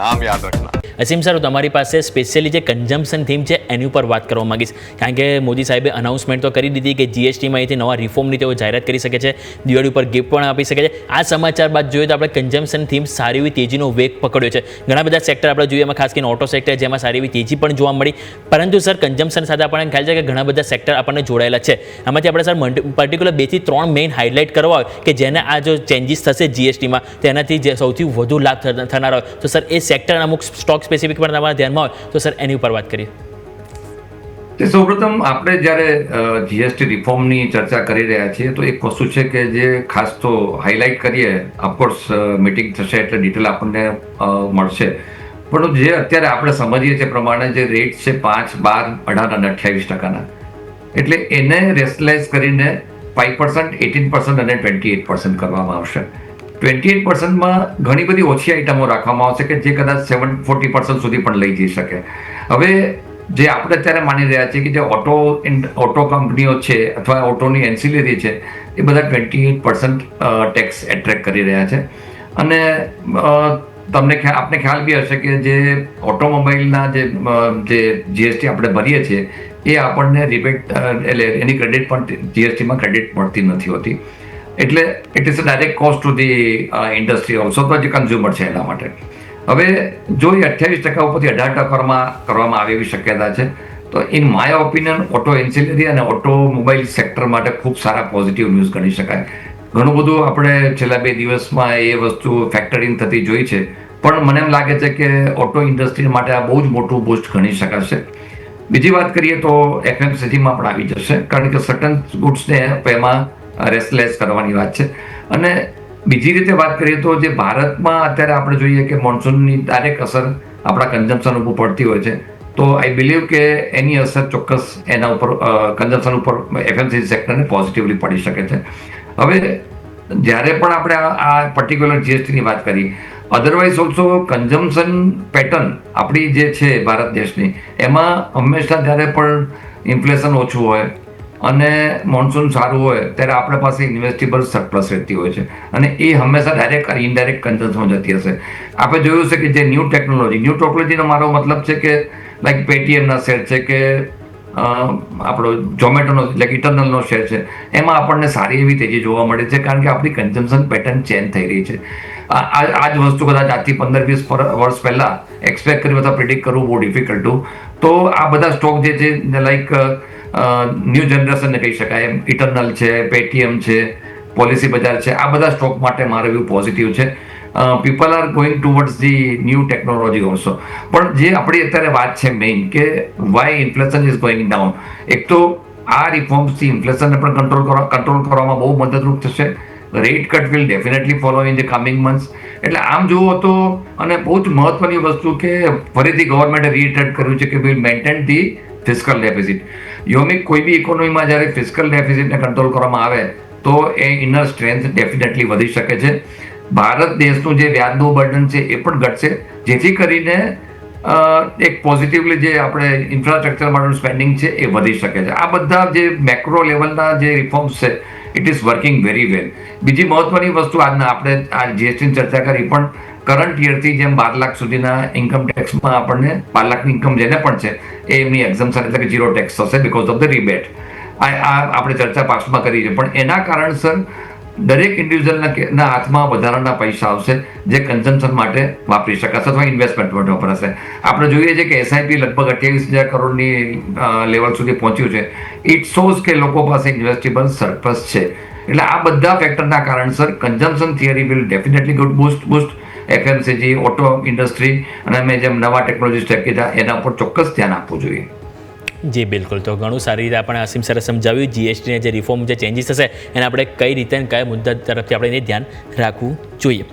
નામ યાદ રાખના. અસીમ સર, તમારી પાસે સ્પેશિયલી જે કન્ઝમ્પશન થીમ છે, એની ઉપર વાત કરવા માંગીશ. કારણ કે મોદી સાહેબે અનાઉન્સમેન્ટ તો કરી દીધી કે જીએસટીમાં અહીંથી નવા રિફોર્મની તેઓ જાહેરાત કરી શકે છે, દિવાળી ઉપર ગિફ્ટ પણ આપી શકે છે. આ સમાચાર બાદ જોઈએ તો આપણે કન્ઝમ્પશન થીમ સારી એવી તેજીનો વેગ પકડ્યો છે. ઘણા બધા સેક્ટર આપણે જોઈએ, એમાં ખાસ કરીને ઓટો સેક્ટર જેમાં સારી એવી તેજી પણ જોવા મળી. પરંતુ સર કન્ઝમ્પશન સાથે આપણને ખ્યાલ છે કે ઘણા બધા સેક્ટર આપણને જોડાયેલા છે. આમાંથી આપણે સર પર્ટિક્યુલર બેથી ત્રણ મેઇન હાઇલાઇટ કરવા હોય કે જેને આ જો ચેન્જીસ થશે જીએસટીમાં તેનાથી જે સૌથી વધુ લાભ થનાર હોય. તો સર એ સેક્ટર અમુક સ્ટોક સ્પેસિફિક પણ તમારા ધ્યાનમાં હોય, તો સર એની ઉપર વાત કરીએ. સૌપ્રથમ આપણે જ્યારે જીએસટી રિફોર્મની ચર્ચા કરી રહ્યા છીએ, તો એક વસ્તુ છે કે જે ખાસ તો હાઇલાઇટ કરીએ ઓફકોર્સ મીટિંગ થશે એટલે ડિટેલ આપણને મળશે. પણ જે અત્યારે આપણે સમજીએ છીએ પ્રમાણે જે રેટ છે પાંચ, બાર, અઢાર અને અઠ્યાવીસ ટકાના. એટલે એને રેસ્ટલાઇઝ કરીને ફાઇવ પર્સન્ટ એટીન પર્સન્ટ અને ટ્વેન્ટી એટ પર્સન્ટ કરવામાં આવશે. ટ્વેન્ટી એટ પર્સન્ટમાં ઘણી બધી ઓછી આઇટમો રાખવામાં આવશે કે જે કદાચ સેવન ફોર્ટી પર્સન્ટ સુધી પણ લઈ જઈ શકે. હવે જે આપણે અત્યારે માની રહ્યા છીએ કે જે ઓટો ઓટો કંપનીઓ છે અથવા ઓટોની એન્સિલરી છે, એ બધા twenty eight percent tax attract કરી રહ્યા છે. અને તમને આપને ખ્યાલ બી હશે કે જે ઓટોમોબાઈલના જે જે જીએસટી આપણે ભરીએ છીએ, એ આપણને રિબેટ એટલે એની ક્રેડિટ પણ જીએસટીમાં ક્રેડિટ મળતી નથી હોતી. એટલે it is a direct cost to the industry also તો જે કન્ઝ્યુમર છે એના માટે. હવે જો એ અઠ્યાવીસ ટકા ઉપરથી અઢાર ટકામાં કરવામાં આવે એવી શક્યતા છે, તો in my opinion auto ancillary અને ઓટોમોબાઈલ સેક્ટર માટે ખૂબ સારા પોઝિટિવ ન્યૂઝ ગણી શકાય. ઘણું બધું આપણે છેલ્લા બે દિવસમાં એ વસ્તુ ફેક્ટરિંગ થતી જોઈ છે, પણ મને એમ લાગે છે કે ઓટો ઇન્ડસ્ટ્રી માટે આ બહુ જ મોટું બૂસ્ટ ગણી શકાશે. બીજી વાત કરીએ તો એફએમસીજીમાં પણ આવી જશે, કારણ કે સર્ટન ગુડ્સને એમાં રેસ્ટલેસ કરવાની વાત છે. અને બીજી રીતે વાત કરીએ તો જે ભારતમાં અત્યારે આપણે જોઈએ કે મોન્સૂનની ડાયરેક્ટ અસર આપણા કન્ઝમ્પશન ઉપર પડતી હોય છે, તો આઈ બિલીવ કે એની અસર ચોક્કસ એના ઉપર કન્ઝમ્પશન ઉપર એફએમસીજી સેક્ટરને પોઝિટિવલી પડી શકે છે. હવે જ્યારે પણ આપણે આ પર્ટિક્યુલર જીએસટીની વાત કરી અધરવાઇઝ ઓલ્સો કન્ઝમ્પશન પેટર્ન આપણી જે છે ભારત દેશની, એમાં હંમેશા જ્યારે પણ ઇન્ફ્લેશન ઓછું હોય અને મોન્સૂન સારું હોય, ત્યારે આપણા પાસે ઇન્વેસ્ટેબલ સરપ્લસ રહેતી હોય છે. અને એ હંમેશા ડાયરેક્ટ ઇનડાયરેક્ટ કન્ઝમ્પશનમાં જતી હશે. આપણે જોયું છે કે જે ન્યૂ ટેકનોલોજી ન્યૂ ટેકનોલોજીનો મારો મતલબ છે કે લાઈક પેટીએમના શેર છે કે આપણો ઝોમેટોનો એટલે કે ઇટરનલનો શેર છે. એમાં આપણને સારી એવી તેજી જોવા મળે છે, કારણ કે આપણી કન્ઝમ્પશન પેટર્ન ચેન્જ થઈ રહી છે. આ, આ- જ વસ્તુ કદાચ આજથી પંદર, વીસ વર્ષ પહેલાં એક્સપેક્ટ કરી અથવા પ્રિડિક્ટ કરવું બહુ ડિફિકલ્ટ હતું. તો આ બધા સ્ટોક જે છે લાઈક ન્યૂ જનરેશનને કહી શકાય. એમ ઇટરનલ છે પેટીએમ છે પોલિસી બજાર છે. આ બધા સ્ટોક માટે મારો એવું પોઝિટિવ છે. People are going towards the new technology also પણ જે આપણી અત્યારે વાત છે મેઇન કે why inflation is going down એક તો આ રિફોર્મ્સથી ઇન્ફ્લેશનને પણ કંટ્રોલ કરવા કંટ્રોલ કરવામાં બહુ મદદરૂપ થશે. Rate cut will definitely follow in the coming months એટલે આમ જુઓ તો, અને બહુ જ મહત્વની વસ્તુ કે ફરીથી ગવર્મેન્ટે રીઇટરેટ કર્યું છે કે will maintain the fiscal deficit યોમિક કોઈ બી ઇકોનોમીમાં જ્યારે ફિસ્કલ ડેફિસિટને કંટ્રોલ કરવામાં આવે, તો એ ઇનર સ્ટ્રેન્થ ડેફિનેટલી વધી શકે છે. ભારત દેશનું જે વ્યાજનું બર્ડન છે એ પણ ઘટશે, જેથી કરીને એક પોઝિટિવલી જે આપણે ઇન્ફ્રાસ્ટ્રક્ચર માટેનું સ્પેન્ડિંગ છે એ વધી શકે છે. આ બધા જે મેક્રો લેવલના જે રિફોર્મ્સ છે it is working very well બીજી મહત્વની વસ્તુ આજના આપણે, આ જીએસટીની ચર્ચા કરી પણ કરંટ યરથી જેમ બાર લાખ સુધીના ઇન્કમ ટેક્સમાં આપણને બાર લાખની ઇન્કમ જેને પણ છે, એ એમની એક્ઝમ્પશન એટલે કે ઝીરો ટેક્સ થશે બિકોઝ ઓફ ધ રિબેટ આ આપણે ચર્ચા પાસમાં કરી છે. પણ એના કારણસર દરેક ઇન્ડિવિજ્યુઅલના હાથમાં વધારાના પૈસા આવશે જે કન્ઝમ્પશન માટે વાપરી શકાશે અથવા ઇન્વેસ્ટમેન્ટ માટે વપરાશે. આપણે જોઈએ છે કે એસઆઈપી લગભગ અઠ્યાવીસ હજાર કરોડની લેવલ સુધી પહોંચ્યું છે. ઇટ શોઝ કે લોકો પાસે ઇન્વેસ્ટેબલ સરપ્લસ છે. એટલે આ બધા ફેક્ટરના કારણસર consumption theory will definitely good boost boost FMCG, auto industry અને અમે જેમ નવા ટેકનોલોજી સ્ટેપ કીધા, એના ઉપર ચોક્કસ ધ્યાન આપવું જોઈએ. જી, બિલકુલ. તો ઘણું સારી રીતે આપણે અસીમ સરે સમજાવ્યું. જીએસટીને જે રિફોર્મ જે ચેન્જીસ થશે, એને આપણે કઈ રીતે કયા મુદ્દા તરફથી આપણે એને ધ્યાન રાખવું જોઈએ.